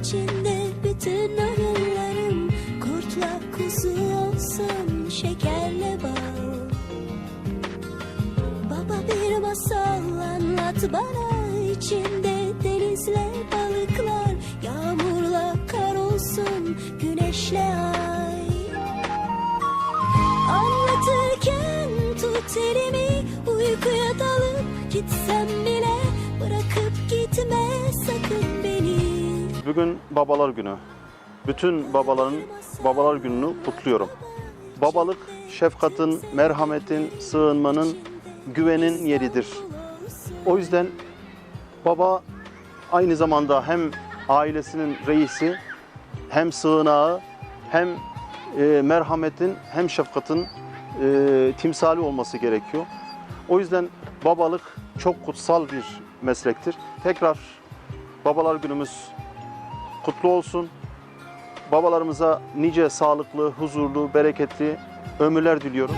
içinde bütün oyunlarım kurtla kuzu olsun şekerle bal. Baba bir masal anlat bana içinde denizle balıklar yağmurla kar olsun güneşle ay. Anlatırken tut elimi uykuya dalıp gitsem Bugün babalar günü. Bütün babaların babalar gününü kutluyorum. Babalık şefkatin, merhametin, sığınmanın, güvenin yeridir. O yüzden baba aynı zamanda hem ailesinin reisi, hem sığınağı, hem e, merhametin, hem şefkatin e, timsali olması gerekiyor. O yüzden babalık çok kutsal bir meslektir. Tekrar babalar günümüz kutlu olsun. Babalarımıza nice sağlıklı, huzurlu, bereketli ömürler diliyorum.